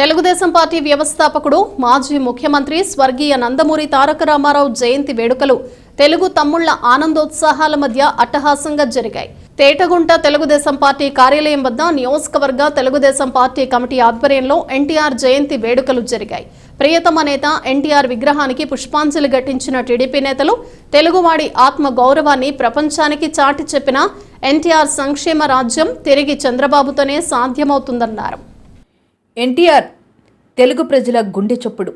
Telugu Desam party వ్యవస్థాపకుడు మాజీ ముఖ్యమంత్రి స్వర్గీయ నందమూరి తారక రామారావు జయంతి వేడుకలు తెలుగు తమ్ముళ్ళ ఆనందోత్సాహాల మధ్య అట్టహాసంగా జరిగాయి. తేటగుంట తెలుగుదేశం పార్టీ కార్యాలయం వద్ద నియోజకవర్గ తెలుగుదేశం పార్టీ కమిటీ ఆధ్వర్యంలో ఎన్టీఆర్ జయంతి వేడుకలు జరిగాయి. ప్రియతమ నేత ఎన్టీఆర్ విగ్రహానికి పుష్పాంజలి ఘటించిన టీడీపీ నేతలు తెలుగువాడి ఆత్మ గౌరవాన్ని ప్రపంచానికి చాటి చెప్పిన ఎన్టీఆర్ సంక్షేమ రాజ్యం తిరిగి చంద్రబాబుతోనే సాధ్యమవుతుందన్నారు. ఎన్టీఆర్ తెలుగు ప్రజల గుండె చొప్పుడు.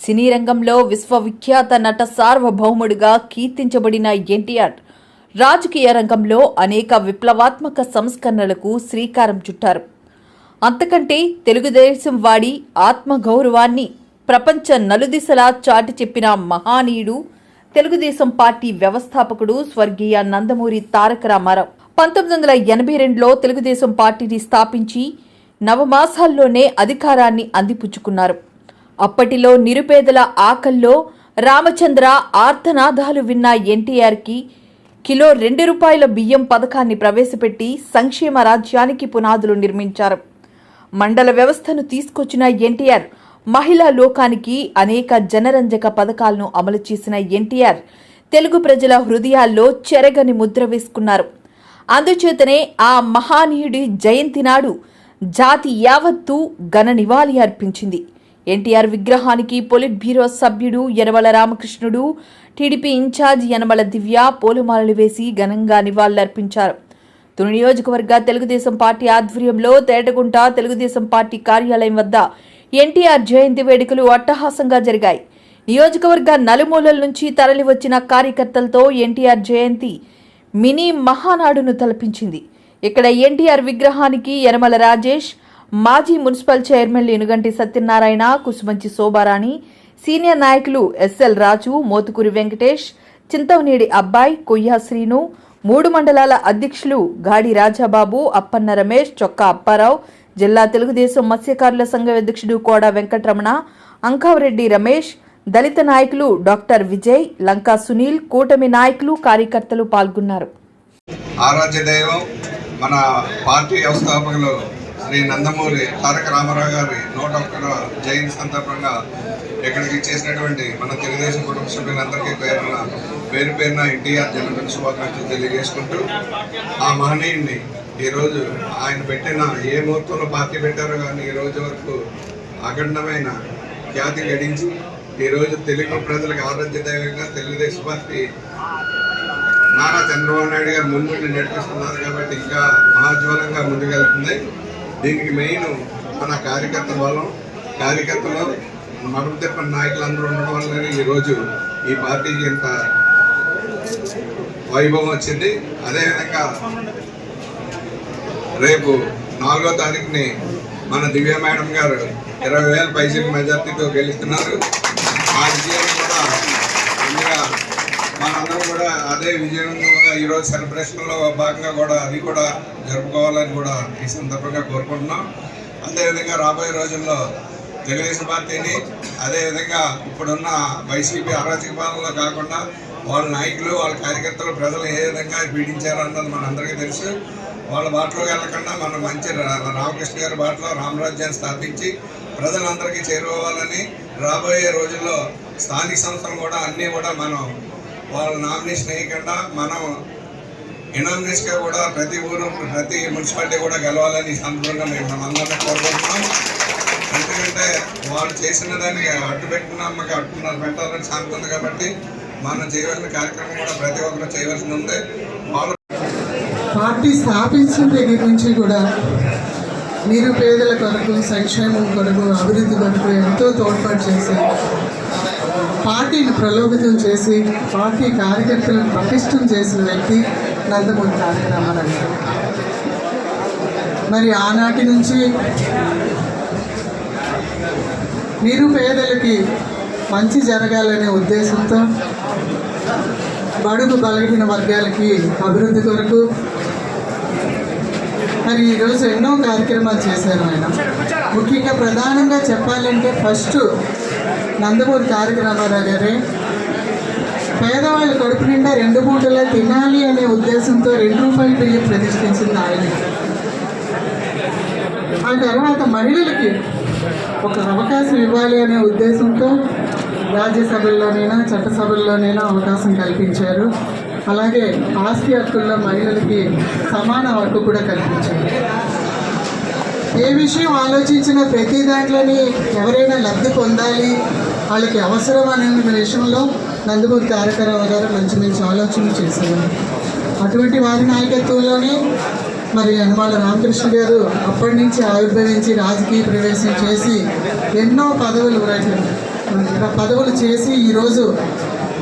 సినీ రంగంలో విశ్వవిఖ్యాత నట సార్వభౌముడిగా కీర్తించబడిన ఎన్టీఆర్ రాజకీయ రంగంలో అనేక విప్లవాత్మక సంస్కరణలకు శ్రీకారం చుట్టారు. అంతకంటే తెలుగుదేశం వాడి ఆత్మగౌరవాన్ని ప్రపంచ నలుదిశలా చాటి చెప్పిన మహానీయుడు తెలుగుదేశం పార్టీ వ్యవస్థాపకుడు స్వర్గీయ నందమూరి తారక రామారావు. పంతొమ్మిది వందల ఎనభై రెండులో తెలుగుదేశం పార్టీని స్థాపించి నవమాసాల్లోనే అధికారాన్ని అందిపుచ్చుకున్నారు. అప్పటిలో నిరుపేదల ఆకల్లో రామచంద్ర ఆర్తనాదాలు విన్న ఎన్టీఆర్కి కిలో రెండు రూపాయల బియ్యం పథకాన్ని ప్రవేశపెట్టి సంక్షేమ రాజ్యానికి పునాదులు నిర్మించారు. మండల వ్యవస్థను తీసుకొచ్చిన ఎన్టీఆర్ మహిళా లోకానికి అనేక జనరంజక పథకాలను అమలు చేసిన ఎన్టీఆర్ తెలుగు ప్రజల హృదయాల్లో చెరగని ముద్ర వేసుకున్నారు. అందుచేతనే ఆ మహానీయుడి జయంతి నాడు జాతి యావత్తు ఘన నివాళి అర్పించింది. ఎన్టీఆర్ విగ్రహానికి పొలిట్ బ్యూరో సభ్యుడు యనమల రామకృష్ణుడు టీడీపీ ఇన్ఛార్జ్ యనమల దివ్య పూలమాలలు వేసి ఘనంగా నివాళులర్పించారు తుని నియోజకవర్గ తెలుగుదేశం పార్టీ ఆధ్వర్యంలో తేటగుంట తెలుగుదేశం పార్టీ కార్యాలయం వద్ద ఎన్టీఆర్ జయంతి వేడుకలు అట్టహాసంగా జరిగాయి. నియోజకవర్గ నలుమూలల నుంచి తరలివచ్చిన కార్యకర్తలతో ఎన్టీఆర్ జయంతి మినీ మహానాడును తలపించింది. ఇక్కడ ఎన్టీఆర్ విగ్రహానికి యనమల రాజేష్ మాజీ municipal chairman Enuganti Satyanarayana Kusumanchi Shobharani senior నాయకులు ఎస్ఎల్ రాజు మోతుకూరి వెంకటేష్ చింతవనేడి అబ్బాయి కొయ్య శ్రీను మూడు మండలాల అధ్యక్షులు గాడి రాజాబాబు అప్పన్న రమేష్ చొక్కా అప్పారావు జిల్లా తెలుగుదేశం మత్స్యకారుల సంఘ అధ్యక్షుడు కోడా వెంకటరమణ అంకావరెడ్డి రమేష్ దళిత నాయకులు డాక్టర్ విజయ్ లంకా సునీల్ కూటమి నాయకులు కార్యకర్తలు పాల్గొన్నారు. ఆరాధ్య దైవం మన పార్టీ వ్యవస్థాపకులు శ్రీ నందమూరి తారక రామారావు గారి నూట ఒక్కడవ జయంతి సందర్భంగా ఇక్కడికి చేసినటువంటి మన తెలుగుదేశం కుటుంబ సభ్యులందరికీ పేరున పేరు పేరున ఎన్టీఆర్ జన్మదిన శుభాకాంక్షలు తెలియజేసుకుంటూ ఆ మహనీయుడిని ఈరోజు ఆయన పెట్టిన ఏ ముహూర్తంలో పార్టీ పెట్టారో కానీ ఈ రోజు వరకు అఖండమైన ఖ్యాతి గడించి ఈరోజు తెలుగు ప్రజలకు ఆరాధ్య దైవంగా తెలుగుదేశం పార్టీ నారా చంద్రబాబు నాయుడు గారు ముందుండి నడిపిస్తున్నారు కాబట్టి ఇంకా మహాజ్వలంగా ముందుకెళ్తుంది. దీనికి మెయిన్ మన కార్యకర్త బలం. కార్యకర్తలు మరుపు తిప్పని నాయకులందరూ ఉండడం వల్లనే ఈరోజు ఈ పార్టీకి ఇంత వైభవం వచ్చింది. అదేవిధంగా రేపు నాలుగో తారీఖుని మన దివ్య మేడం గారు ఇరవై వేల పైసలు మెజార్టీతో గెలుస్తున్నారు. ఆ విజయం కూడా అదే విజయంగా ఈరోజు సెలబ్రేషన్లో భాగంగా కూడా అది కూడా జరుపుకోవాలని కూడా ఈ సందర్భంగా కోరుకుంటున్నాం. అదేవిధంగా రాబోయే రోజుల్లో తెలుగుదేశం పార్టీని అదేవిధంగా ఇప్పుడున్న వైసీపీ అరాచక పాలనలో కాకుండా వాళ్ళ నాయకులు వాళ్ళ కార్యకర్తలు ప్రజలు ఏ విధంగా పీడించారన్నది మనందరికీ తెలుసు. వాళ్ళ బాటలోకి వెళ్ళకుండా మనం మంచి రా- రామకృష్ణ గారి బాటలో రామరాజ్యాన్ని స్థాపించి ప్రజలందరికీ చేరుకోవాలని రాబోయే రోజుల్లో స్థానిక సంస్థలు కూడా అన్నీ కూడా మనం వాళ్ళ నామినేషన్ వేయకుండా మనం ఇనామినేషన్గా కూడా ప్రతి ఊరు ప్రతి మున్సిపాలిటీ కూడా గెలవాలని ఈ సందర్భంగా మేము మనందరినీ కోరుకుంటున్నాం. ఎందుకంటే వాళ్ళు చేసిన దాన్ని అడ్డు పెట్టుకున్నాం మాకు అడ్డున్నారు పెట్టాలని సాగుతుంది కాబట్టి మనం చేయవలసిన కార్యక్రమం కూడా ప్రతి ఒక్కరు చేయవలసి ఉంది. వాళ్ళు పార్టీ స్థాపించిన దగ్గర నుంచి కూడా నిరుపేదల కొరకు సంక్షేమం కొరకు అభివృద్ధి కొరకు ఎంతో తోడ్పాటు చేశారు. పార్టీని ప్రలోభితం చేసి పార్టీ కార్యకర్తలను పటిష్టం చేసిన వ్యక్తి నందమూరి తారక రామారావు మరి ఆనాటి నుంచి నిరుపేదలకి మంచి జరగాలనే ఉద్దేశంతో బడుగు బలహీన వర్గాలకి అభివృద్ధి కొరకు మరి ఈరోజు ఎన్నో కార్యక్రమాలు చేశారు ఆయన ముఖ్యంగా ప్రధానంగా చెప్పాలంటే ఫస్ట్ నందమూరి తారక రామారావు గారే. పేదవాళ్ళ కడుపు నిండా రెండు పూటలా తినాలి అనే ఉద్దేశంతో రెండు రూపాయల బియ్యం ప్రతిష్ఠించింది ఆయన. ఆ తర్వాత మహిళలకి ఒక అవకాశం ఇవ్వాలి అనే ఉద్దేశంతో రాజ్యసభల్లోనైనా చట్టసభల్లోనైనా అవకాశం కల్పించారు. అలాగే ఆస్తి హక్కుల్లో మహిళలకి సమాన హక్కు కూడా కల్పించారు. ఏ విషయం ఆలోచించిన ప్రతి దాంట్లోని ఎవరైనా లబ్ధి పొందాలి వాళ్ళకి అవసరం అనే విషయంలో నందమూరి తారకరావు గారు మంచి మంచి ఆలోచనలు చేశారు. అటువంటి వారి నాయకత్వంలోనే మరి యనమాల రామకృష్ణ గారు అప్పటి నుంచి ఆవిర్భవించి రాజకీయ ప్రవేశం చేసి ఎన్నో పదవులు ర- పదవులు చేసి ఈరోజు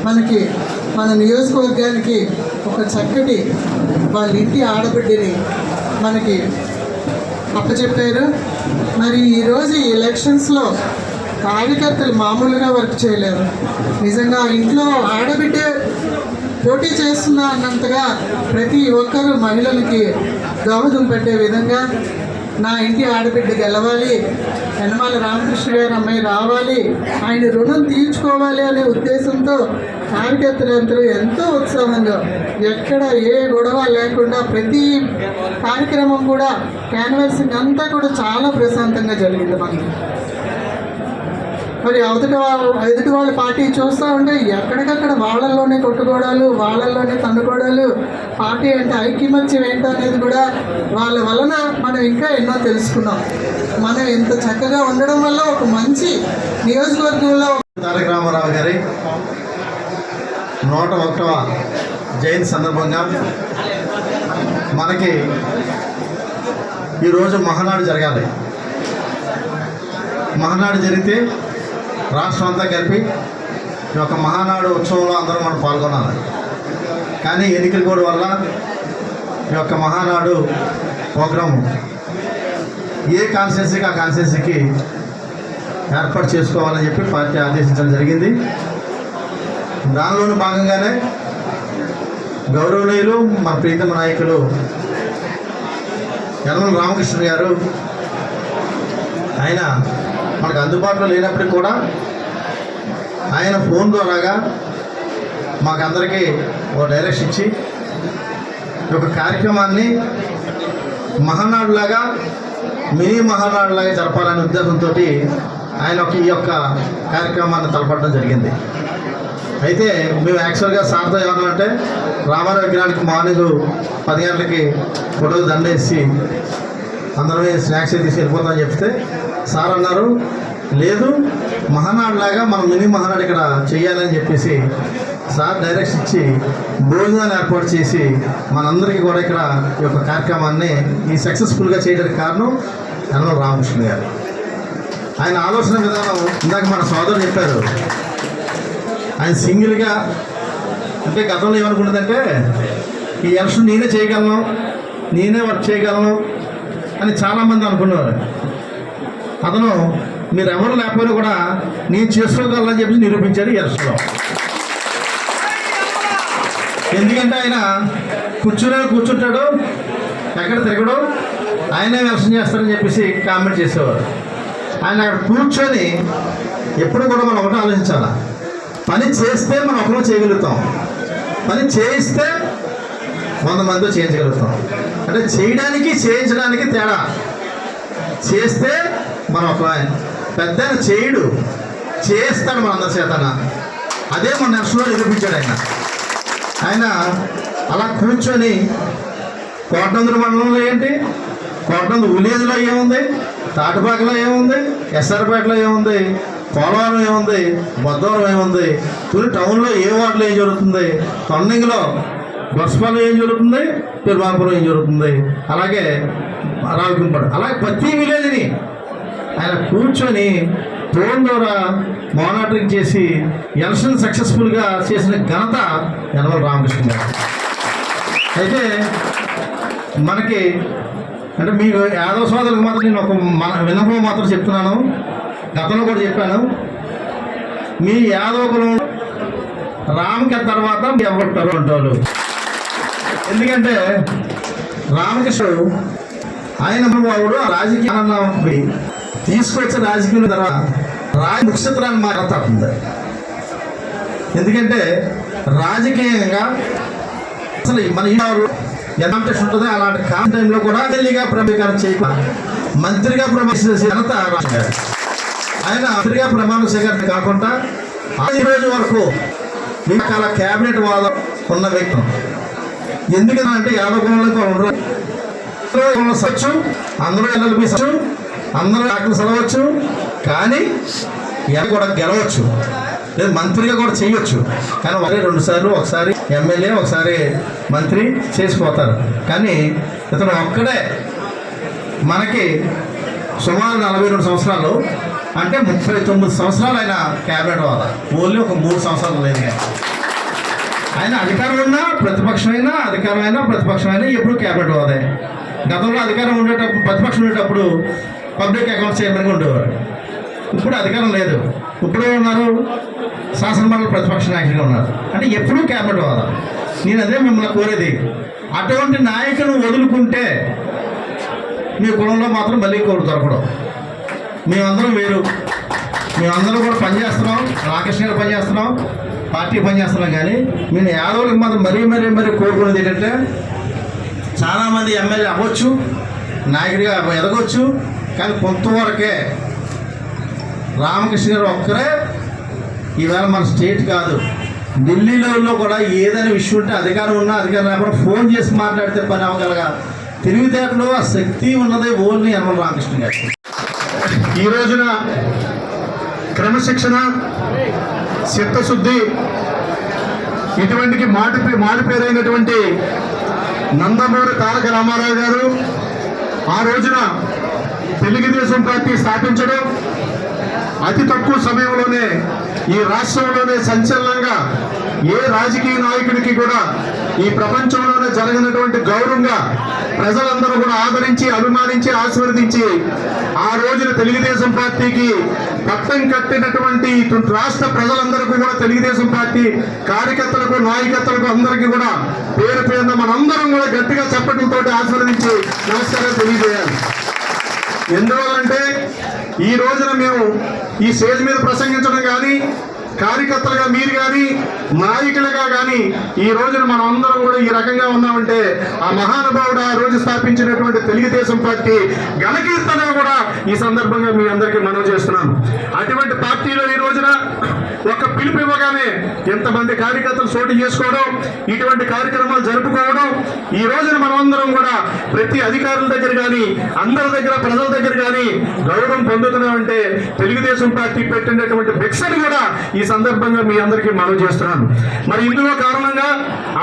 మనకి మన నియోజకవర్గానికి ఒక చక్కటి వాళ్ళ ఇంటి ఆడబిడ్డని మనకి అప్పచెప్పారు మరి ఈరోజు ఈ ఎలక్షన్స్లో కార్యకర్తలు మామూలుగా వర్క్ చేయలేరు. నిజంగా ఇంట్లో ఆడబిడ్డ పోటీ చేస్తున్నా అన్నంతగా ప్రతి ఒక్కరూ మహిళలకి దోహదం పెట్టే విధంగా నా ఇంటి ఆడబిడ్డ గెలవాలి. యనమాల రామకృష్ణ గారు అమ్మాయి రావాలి. ఆయన రుణం తీర్చుకోవాలి అనే ఉద్దేశంతో కార్యకర్తలందరూ ఎంతో ఉత్సాహంగా ఎక్కడ ఏ గొడవ లేకుండా ప్రతి కార్యక్రమం కూడా క్యాన్వాసింగ్ అంతా కూడా చాలా ప్రశాంతంగా జరిగింది మనకి మరి అవతటి వాళ్ళు ఎదుటి వాళ్ళ పార్టీ చూస్తూ ఉంటే ఎక్కడికక్కడ వాళ్ళల్లోనే కొట్టుకోవడాలు వాళ్ళల్లోనే తన్నుకోవడాలు పార్టీ అంటే ఐక్యమత్యం ఏంటో అనేది కూడా వాళ్ళ వలన మనం ఇంకా ఎన్నో తెలుసుకున్నాం. మనం ఇంత చక్కగా ఉండడం వల్ల ఒక మంచి నియోజకవర్గంలో తారక రామారావు గారి నూట ఒకటవ జయంతి సందర్భంగా మనకి ఈరోజు మహానాడు జరగాలి. మహానాడు జరిగితే రాష్ట్రం అంతా కలిపి ఈ యొక్క మహానాడు ఉత్సవంలో అందరూ మనం పాల్గొనాలి. కానీ ఎన్నికల కోడ్ వల్ల ఈ యొక్క మహానాడు ప్రోగ్రాము ఏ కాన్స్టిట్యున్సీకి ఆ కాన్స్టిట్యున్సీకి ఏర్పాటు చేసుకోవాలని చెప్పి పార్టీ ఆదేశించడం జరిగింది. దానిలోని భాగంగానే గౌరవనీయులు మన ప్రీతమ నాయకులు యనమల రామకృష్ణ గారు ఆయన మనకు అందుబాటులో లేనప్పటికి కూడా ఆయన ఫోన్ ద్వారాగా మాకందరికీ ఒక డైరెక్షన్ ఇచ్చి ఈ యొక్క కార్యక్రమాన్ని మహానాడులాగా మినీ మహానాడులాగా జరపాలనే ఉద్దేశంతో ఆయన ఒక ఈ యొక్క కార్యక్రమాన్ని తలపడడం జరిగింది. అయితే మేము యాక్చువల్గా సార్తో ఏమన్నామంటే రామారావు విగ్రహానికి మార్నింగ్ పది గంటలకి ఫోటోలు దండేసి అందరం స్నాక్స్ తీసి వెళ్ళిపోతామని చెప్తే సార్ అన్నారు లేదు మహానాడులాగా మనం మినీ మహానాడు ఇక్కడ చేయాలని చెప్పేసి సార్ డైరెక్షన్ ఇచ్చి భోజనాలు ఏర్పాటు చేసి మనందరికీ కూడా ఇక్కడ ఈ యొక్క కార్యక్రమాన్ని ఈ సక్సెస్ఫుల్గా చేయడానికి కారణం యనమల రామకృష్ణ గారు. ఆయన ఆలోచన విధానం ఇందాక మన సోదరుడు చెప్పారు. ఆయన సింగిల్గా అంటే గతంలో ఏమనుకుంటుందంటే ఈ ఎలక్షన్ నేనే చేయగలను నేనే వర్క్ చేయగలను అని చాలామంది అనుకున్నారు. అతను మీరెవరు లేకపోయినా కూడా నేను చేసుకోగలనని చెప్పి నిరూపించాడు ఈ ఎందుకంటే ఆయన కూర్చునే కూర్చుంటాడు ఎక్కడ తిరగడు ఆయనే వ్యవసాయం చేస్తారని చెప్పేసి కామెంట్ చేసేవారు. ఆయన అక్కడ కూర్చొని ఎప్పుడు కూడా మనం ఒకటి ఆలోచించాలి? పని చేస్తే మనం ఒకరో చేయగలుగుతాం. పని చేయిస్తే వంద మందితో చేయించగలుగుతాం. అంటే చేయడానికి చేయించడానికి తేడా. చేస్తే మనం ఒక పెద్ద చేయడు చేస్తాడు మన అందరి చేతన అదే మన నర్సులో నిరూపించాడు ఆయన. ఆయన అలా కూర్చొని కోటనందుల మండలంలో ఏంటి? కోటందు విలేజ్లో ఏముంది? తాటిపాకలో ఏముంది? ఎస్ఆర్పేటలో ఏముంది? పోలవరం ఏముంది? బొద్దవరం ఏముంది? తుని టౌన్లో ఏ వార్డులో ఏం జరుగుతుంది? తొండంగిలో బస్పాలో ఏం జరుగుతుంది? పెరుమాపురం ఏం జరుగుతుంది? అలాగే రావికుంపడు. అలాగే ప్రతి విలేజ్ని ఆయన కూర్చొని ఫోన్ ద్వారా మానిటరింగ్ చేసి ఎలక్షన్ సక్సెస్ఫుల్గా చేసిన ఘనత యనమల రామకృష్ణ గారు. అయితే మనకి అంటే మీకు యాదవ సోదరులకు మాత్రం నేను ఒక మన విన్నపం మాత్రం చెప్తున్నాను. గతంలో కూడా చెప్పాను. మీ యాదవ కులం రామకి తర్వాత ఎవరు అంటారు. ఎందుకంటే రామకృష్ణుడు ఆయన వాడు రాజకీయ తీసుకొచ్చే రాజకీయం తర్వాత రాజ నక్షత్రాన్ని మాట్లాడుతుంది ఎందుకంటే రాజకీయంగా అసలు మన ఇంట్లో ఎలాంటి ఉంటుందో అలాంటి కాలం టైంలో కూడా ఢిల్లీగా ప్రమీకరణ చేయకుండా మంత్రిగా ప్రమేశ ఘనత ఆయన మంత్రిగా ప్రమాణ స్వీకరణ కాకుండా ఈ రోజు వరకు రకాల క్యాబినెట్ వాదం ఉన్న వ్యక్తి. ఎందుకంటే యాదవకులంలో ఉండరు సచ్చు అందరూ ఎల్ఎల్బి సచ్చు అందరూ డాక్టర్ చదవచ్చు కానీ ఎలా కూడా గెలవచ్చు. లేదు మంత్రిగా కూడా చేయొచ్చు. కానీ ఒకరి రెండుసార్లు ఒకసారి ఎమ్మెల్యే ఒకసారి మంత్రి చేసిపోతారు. కానీ ఇతను ఒక్కడే మనకి సుమారు నలభై రెండు సంవత్సరాలు అంటే ముప్పై తొమ్మిది సంవత్సరాలు ఆయన క్యాబినెట్ వాళ్ళ ఓన్లీ ఒక మూడు సంవత్సరాలు లేదు ఆయన. ఆయన అధికారం అయినా ప్రతిపక్షమైనా అధికారమైనా ప్రతిపక్షమైనా ఎప్పుడు క్యాబినెట్ హోదే. గతంలో అధికారం ఉండేటప్పుడు ప్రతిపక్షం ఉండేటప్పుడు పబ్లిక్ అకౌంట్స్ చైర్మన్గా ఉండేవారు. ఇప్పుడు అధికారం లేదు. ఇప్పుడు ఉన్నారు. శాసనమండలి ప్రతిపక్ష నాయకులుగా ఉన్నారు. అంటే ఎప్పుడూ క్యాబినెట్ హోదా నేను అదే మిమ్మల్ని కోరేది. అటువంటి నాయకులను వదులుకుంటే మీ కులంలో మాత్రం మళ్ళీ కోరు దొరకడం మేమందరం వేరు. మేమందరం కూడా పనిచేస్తున్నాం రాకేష్ గారు పనిచేస్తున్నాం పార్టీ పనిచేస్తున్నాం కానీ మేము యాదవులకు మాత్రం మరీ మరీ మరీ కోరుకునేది ఏంటంటే చాలామంది ఎమ్మెల్యే అవ్వచ్చు నాయకుడిగా ఎదగొచ్చు కానీ కొంతవరకే రామకృష్ణ గారు ఒక్కరే ఈవేళ మన స్టేట్ కాదు. ఢిల్లీలో కూడా ఏదైనా విషయం ఉంటే అధికారం ఉన్నా అధికారం లేకుండా ఫోన్ చేసి మాట్లాడితే పని అవ్వగలగా? తెలివితేటలో ఆ శక్తి ఉన్నది ఓన్లీ యనమల రామకృష్ణ గారు. ఈ రోజున క్రమశిక్షణ చిత్తశుద్ధి ఇటువంటికి మాటి మాడిపేరైనటువంటి నందమూరి తారక రామారావు గారు ఆ రోజున తెలుగుదేశం పార్టీ స్థాపించడం అతి తక్కువ సమయంలోనే ఈ రాష్ట్రంలోనే సంచలనంగా ఏ రాజకీయ నాయకుడికి కూడా ఈ ప్రపంచంలోనే జరిగినటువంటి గౌరవంగా ప్రజలందరూ కూడా ఆదరించి అభిమానించి ఆశీర్వదించి ఆ రోజున తెలుగుదేశం పార్టీకి పట్టం కట్టినటువంటి రాష్ట్ర ప్రజలందరికీ కూడా తెలుగుదేశం పార్టీ కార్యకర్తలకు నాయకత్వలకు అందరికీ కూడా పేరు పేరున మనందరం కూడా గట్టిగా చెప్పడంతో ఆశీర్వదించి నమస్కారం తెలియజేయాలి. ఎందువల్లంటే ఈ రోజున మేము ఈ స్టేజ్ మీద ప్రసంగించడం కానీ కార్యకర్తలుగా మీరు కానీ నాయకులుగా కానీ ఈ రోజున మనం అందరం కూడా ఈ రకంగా ఉన్నామంటే ఆ మహానుభావుడు ఆ రోజు స్థాపించినటువంటి తెలుగుదేశం పార్టీ ఘనకీర్తన కూడా ఈ సందర్భంగా మీ అందరికీ మనం చేస్తున్నాం అటువంటి పార్టీలో ఈ రోజున ఒక పిలుపు ఇవ్వగానే ఎంతమంది కార్యకర్తలు చోటు చేసుకోవడం ఇటువంటి కార్యక్రమాలు జరుపుకోవడం ఈ రోజున మనమందరం కూడా ప్రతి అధికారుల దగ్గర కానీ అందరి దగ్గర ప్రజల దగ్గర కానీ గౌరవం పొందుతున్నామంటే తెలుగుదేశం పార్టీ పెట్టినటువంటి భిక్షను కూడా ఈ సందర్భంగా మీ అందరికీ మనవి చేస్తున్నాను. మరి ఇందులో కారణంగా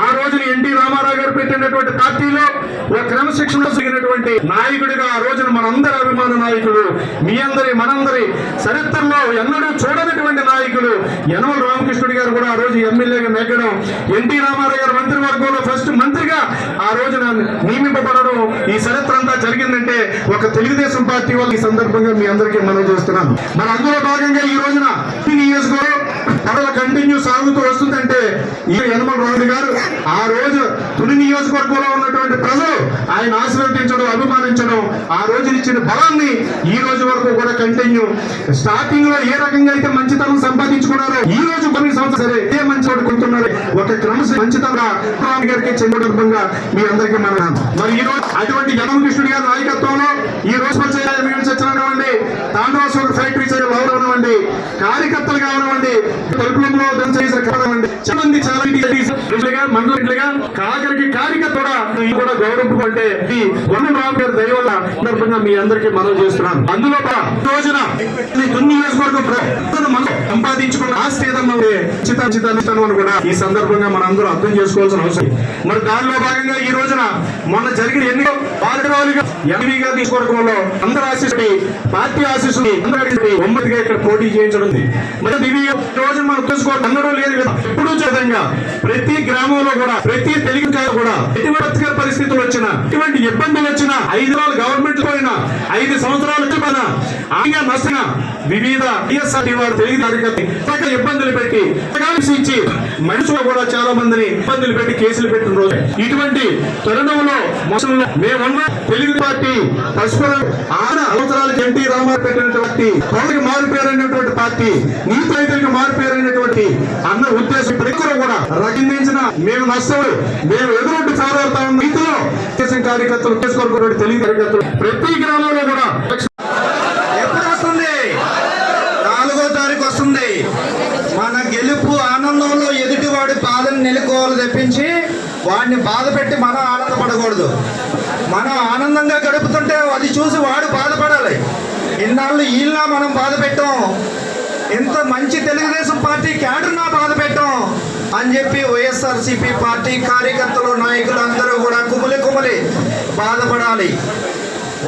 ఆ రోజున ఎన్టీ రామారావు గారు పెట్టినటువంటి పార్టీలో ఒక క్రమశిక్షణ జరిగినటువంటి నాయకుడిగా ఆ రోజున మనందరి అభిమాన నాయకుడు మీ అందరి మనందరి చరిత్రలో ఎన్నడూ చూడనటువంటి నాయకులు యనమల రామకృష్ణుడి గారు కూడా ఆ రోజు ఎమ్మెల్యేగా నెగ్గడం ఎన్టీ రామారావు గారు మంత్రివర్గంలో ఫస్ట్ మంత్రిగా ఆ రోజున నియమింపబడడం ఈ చరిత్ర అంతా జరిగిందంటే ఒక తెలుగుదేశం పార్టీ వాళ్ళు ఈ సందర్భంగా మీ అందరికీ మనం చేస్తున్నాను. మరి అందులో భాగంగా ఈ రోజున నియోజకవర్గం అలా కంటిన్యూ సాగుతూ వస్తుందంటే ఈ యనమల రాముడి గారు ఆ రోజు తుని నియోజకవర్గంలో ఉన్నటువంటి ప్రజలు ఆయన ఆశీర్వదించడం అభిమానించడం ఆ రోజు ఇచ్చిన బలాన్ని ఈ రోజు వరకు కూడా కంటిన్యూ స్టార్టింగ్లో ఏ రకంగా అయితే మంచితనం సంపాదించుకున్నారో ఈ రోజు కొన్ని సంవత్సరాలు సరే ఏ మంచి వాడు ఒక క్రమశ మంచితనంగా రామ్ గారికి చెందడంగా మీ అందరికీ మన మరి ఈ రోజు అటువంటి యనమకృష్ణుడి గారి నాయకత్వంలో ఈ రోజు వచ్చినటువంటి తాండవసూర్ ఫైట్ అవనివ్వండి కార్యకర్తలు కావనివ్వండి తలుపులంలో కానివ్వండి చాలా మంది చాలా మండలిగా కాకరికి కార్యకర్త కూడా కూడా గౌరవం ఈ వన రావు గారి దయ వల్ల సందర్భంగా మీ అందరికీ మనం చేస్తున్నాను. అందులో రోజున నియోజకవర్గం మనం సంపాదించుకున్న ఆస్తి ఏదమ్మా కూడా ఈ సందర్భంగా మనం అందరూ అర్థం చేసుకోవాల్సిన అవసరం మరి దానిలో భాగంగా ఈ రోజున మొన్న జరిగిన ఎన్నికలు పాలకరాలుగా ఎంపీగా తీసుకోవడంలో అందరూ ఆశిస్తుంది పార్టీ ఆశిస్తుంది అందరూ అడిగింది ఇక్కడ పోటీ చేయించడం మరి ఇది రోజు మనం తెలుసుకోవడం అందరూ లేదు కదా. ఎప్పుడూ చేతంగా ప్రతి గ్రామంలో కూడా ప్రతి తెలుగు కూడా ఎటువంటి పరిస్థితులు వచ్చినా ఎటువంటి ఇబ్బందులు వచ్చినా ఐదు రోజులు గవర్నమెంట్ పోయినా ఐదు సంవత్సరాలు వచ్చినా ఆయన నష్టంగా వివిధ టీఎస్ఆర్టీ వారు ఇబ్బందులు పెట్టి ఇచ్చి మనుషులు కూడా చాలా మందిని ఇబ్బందులు పెట్టి కేసులు పెట్టిన రోజు. ఇటువంటి తరుణంలో మనుషులు మేమున్న తెలుగు పార్టీ పరస్పర ఆడ అవసరాలకు ఎన్టీ రామారావు పెట్టినటువంటి పౌరులకు మారిపోయారైనటువంటి పార్టీ నీతి రైతులకు మారిపోయారైనటువంటి అన్న ఉద్దేశం ప్రతి కూడా రక్షించిన మేము నష్టం మేము ఎదురు సాధారణ ఉన్న. రీతిలో దేశం కార్యకర్తలు తెలుగు కార్యకర్తలు ప్రతి గ్రామంలో కూడా ఎప్పుడు వస్తుంది గెలుపు ఆనందంలో ఎదుటివాడి బాధను నెలకోవాలి తెప్పించి వాడిని బాధ పెట్టి మనం ఆనందపడకూడదు. మనం ఆనందంగా గడుపుతుంటే అది చూసి వాడు బాధపడాలి. ఇన్నాళ్ళు వీళ్ళ మనం బాధ పెట్టాం. ఇంత మంచి తెలుగుదేశం పార్టీ క్యాడర్నా బాధ పెట్టాం అని చెప్పి వైఎస్ఆర్సీపీ పార్టీ కార్యకర్తలు నాయకులు అందరూ కూడా కుమిలి కుమిలి బాధపడాలి.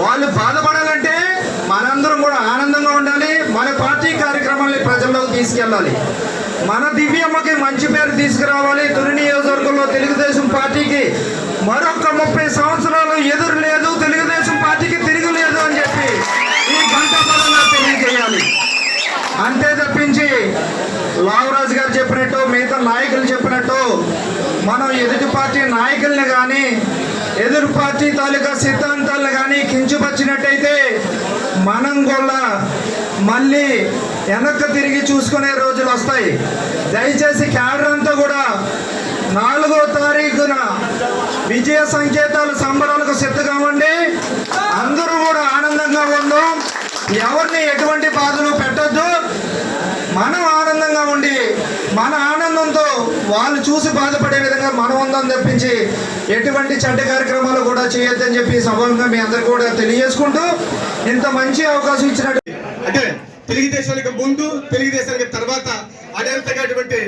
వాళ్ళు బాధపడాలంటే మనందరం కూడా ఆనందంగా ఉండాలి. మన పార్టీ కార్యక్రమాల్ని ప్రజల్లోకి తీసుకెళ్ళాలి. మన దివ్యమ్మకి మంచి పేరు తీసుకురావాలి. తొలి నియోజకవర్గంలో తెలుగుదేశం పార్టీకి మరొక ముప్పై సంవత్సరాలు ఎదురు లేదు. తెలుగుదేశం పార్టీకి తిరుగులేదు అని చెప్పి ఈ గంట పరంగా తెలియజేయాలి అంతే తప్పించి లావరాజు గారు చెప్పినట్టు మిగతా నాయకులు చెప్పినట్టు మనం ఎదుటి పార్టీ నాయకుల్ని కానీ ఎదురు పార్టీ తాలూకా సిద్ధాంతాలను కానీ కించపరిచినట్టయితే మనం కూడా మళ్ళీ వెనక్కి తిరిగి చూసుకునే రోజులు వస్తాయి. దయచేసి క్యాడర్ అంతా కూడా నాలుగో తారీఖున విజయ సంకేతాలు సంబరాలకు సిద్ధంగా అందరూ కూడా ఆనందంగా ఉందాం ఎవరిని ఎటువంటి బాధలు పెట్టద్దు. మనం ఆనందంగా ఉండి మన ఆనందంతో వాళ్ళు చూసి బాధపడే విధంగా మనం ఉందని తప్పించి ఎటువంటి చెడ్డ కార్యక్రమాలు కూడా చేయొద్దని చెప్పి సభంగా మీ అందరు కూడా తెలియజేసుకుంటూ ఇంత మంచి అవకాశం ఇచ్చినట్టు అంటే తెలుగుదేశానికి ముందు తెలుగుదేశానికి తర్వాత అడేంతటువంటి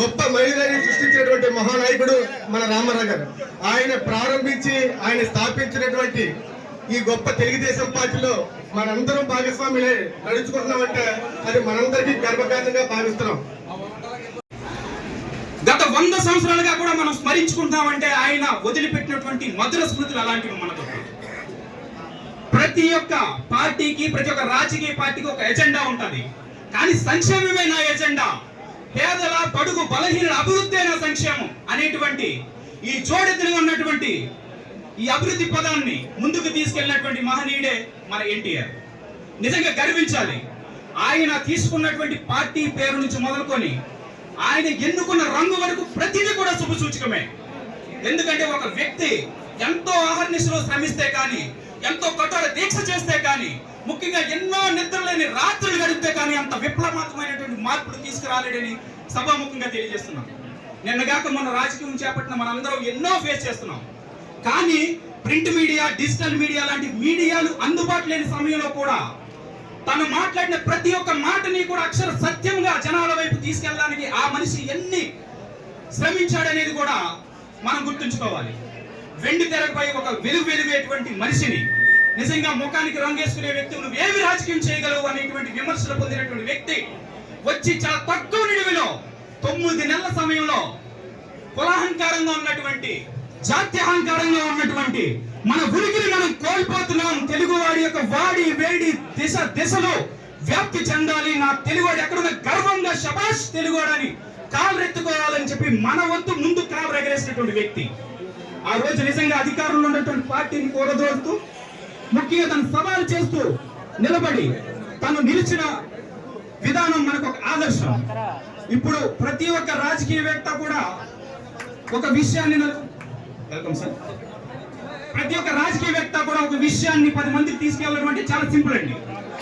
గొప్ప మహిళని సృష్టించినటువంటి మహానాయకుడు మన రామారావు గారు. ఆయన ప్రారంభించి ఆయన స్థాపించినటువంటి ఈ గొప్ప తెలుగుదేశం పార్టీలో మనందరం భాగస్వాములే నడుచుకుంటున్నామంటే అది మనందరికీ గర్వకారణంగా భావిస్తున్నాం. గత వంద సంవత్సరాలుగా కూడా మనం స్మరించుకుంటామంటే ఆయన వదిలిపెట్టినటువంటి మధుర స్మృతులు అలాంటివి మనతో ప్రతి ఒక్క పార్టీకి ప్రతి ఒక్క రాజకీయ పార్టీకి ఒక ఎజెండా ఉంటుంది. కానీ సంక్షేమమే నా ఎజెండా. పేదల పడుగు బలహీన అభివృద్ధి అయిన సంక్షేమం అనేటువంటి ఈ జోడెత్తులుగా ఉన్నటువంటి ఈ అభివృద్ధి పదాన్ని ముందుకు తీసుకెళ్ళినటువంటి మహనీయుడే మన ఎన్టీఆర్. నిజంగా గర్వించాలి. ఆయన తీసుకున్నటువంటి పార్టీ పేరు నుంచి మొదలుకొని ఆయన ఎన్నుకున్న రంగు వరకు ప్రతిదీ కూడా శుభ సూచకమే ఎందుకంటే ఒక వ్యక్తి ఎంతో ఆహర్నిశలో శ్రమిస్తే కానీ ఎంతో కఠోర దీక్ష చేస్తే కానీ ముఖ్యంగా ఎన్నో నిద్రలేని రాత్రులు గడిపితే కానీ అంత విప్లవాత్మకమైనటువంటి మార్పులు తీసుకురాలేడని సభాముఖంగా తెలియజేస్తున్నాం. నిన్నగాక మన రాజకీయం చేపట్టిన మనందరం ఎన్నో ఫేస్ చేస్తున్నాం. కానీ ప్రింట్ మీడియా డిజిటల్ మీడియా లాంటి మీడియాలు అందుబాటు లేని సమయంలో కూడా తను మాట్లాడిన ప్రతి ఒక్క మాటని కూడా అక్షర సత్యంగా జనాల వైపు తీసుకెళ్ళడానికి ఆ మనిషి ఎన్ని శ్రమించాడనేది కూడా మనం గుర్తుంచుకోవాలి. వెండి తెరపై ఒక వెలుగు వెలుగేటువంటి మనిషిని నిజంగా ముఖానికి రంగేసుకునే వ్యక్తి నువ్వు ఏమి రాజకీయం చేయగలవు అనేటువంటి విమర్శలు పొందినటువంటి వ్యక్తి వచ్చి చాలా తక్కువ నిడివిలో తొమ్మిది నెలల సమయంలో కులాహంకారంగా ఉన్నటువంటి జాత్యహంకారంగా ఉన్నటువంటి మన ఉనికిని మనం కోల్పోతున్నాం. తెలుగు వాడి యొక్క వాడి వేడి దిశ దిశలో వ్యాప్తి చెందాలి. నా తెలుగువాడు ఎక్కడున్న గర్వంగా శబాష్ తెలుగువాడని కాలరెత్తుకోవాలని చెప్పి మన వంతు ముందు కాలు ఎగరేసినటువంటి వ్యక్తి. ఆ రోజు నిజంగా అధికారంలో ఉన్నటువంటి పార్టీని కూడదోడుతూ ముఖ్యంగా తను సవాల్ చేస్తూ నిలబడి తను నిలిచిన విధానం మనకు ఒక ఆదర్శం. ఇప్పుడు ప్రతి ఒక్క రాజకీయవేత్త కూడా ఒక విషయాన్ని వెల్కమ్ సార్. ప్రతి ఒక్క రాజకీయవేత్త కూడా ఒక విషయాన్ని పది మందికి తీసుకెళ్ళడం అంటే చాలా సింపుల్ అండి.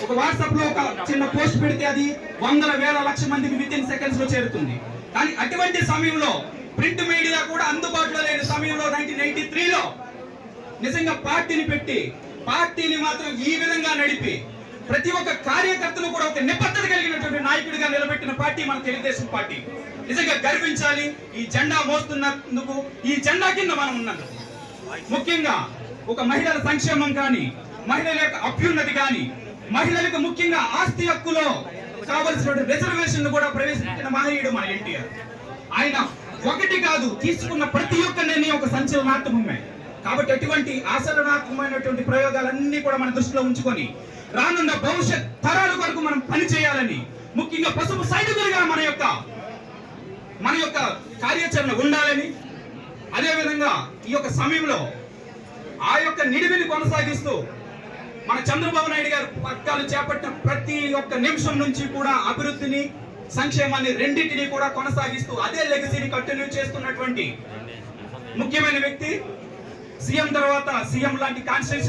ఒక వాట్సాప్లో ఒక చిన్న పోస్ట్ పెడితే అది వందల వేల లక్ష మందికి విత్ ఇన్ సెకండ్స్లో చేరుతుంది. కానీ అటువంటి సమయంలో ప్రింట్ మీడియా కూడా అందుబాటులో లేని సమయంలో నైన్టీన్ నైన్టీ త్రీలో నిజంగా పార్టీని పెట్టి పార్టీని మాత్రం ఈ విధంగా నడిపి ప్రతి ఒక్క కార్యకర్తను కూడా ఒక నిబద్ధత కలిగినటువంటి నాయకుడిగా నిలబెట్టిన పార్టీ మన తెలుగుదేశం పార్టీ. నిజంగా గర్వించాలి ఈ జెండా మోస్తున్నందుకు ఈ జెండా కింద మనం ఉన్నందుకు. ముఖ్యంగా ఒక మహిళల సంక్షేమం కానీ మహిళల యొక్క అభ్యున్నతి కానీ మహిళలకు ముఖ్యంగా ఆస్తి హక్కులో కావలసినటువంటి రిజర్వేషన్ కూడా ప్రవేశపెట్టిన మహనీయుడు మన ఎన్టీఆర్. ఆయన ఒకటి కాదు తీసుకున్న ప్రతి ఒక్క నిర్ణయం ఒక సంచలనాత్మకమే. కాబట్టి అటువంటి ఆచరణాత్మకమైనటువంటి ప్రయోగాలన్నీ కూడా మన దృష్టిలో ఉంచుకొని రానున్న భవిష్యత్ తరాల కొరకు మనం పని చేయాలని ముఖ్యంగా పసుపు సైనికులుగా మన యొక్క మన యొక్క కార్యాచరణ ఉండాలని అదేవిధంగా ఈ యొక్క సమయంలో ఆ యొక్క నిడివిని కొనసాగిస్తూ మన చంద్రబాబు నాయుడు గారు పథకాలు చేపట్టిన ప్రతి ఒక్క నిమిషం నుంచి కూడా అభివృద్ధిని సంక్షేమాన్ని రెండింటిని కూడా కొనసాగిస్తూ అదే లెగసీని కంటిన్యూ చేస్తున్నటువంటి ముఖ్యమైన వ్యక్తి. సీఎం తర్వాత సీఎం లాంటి కాన్స్టిట్యూషన్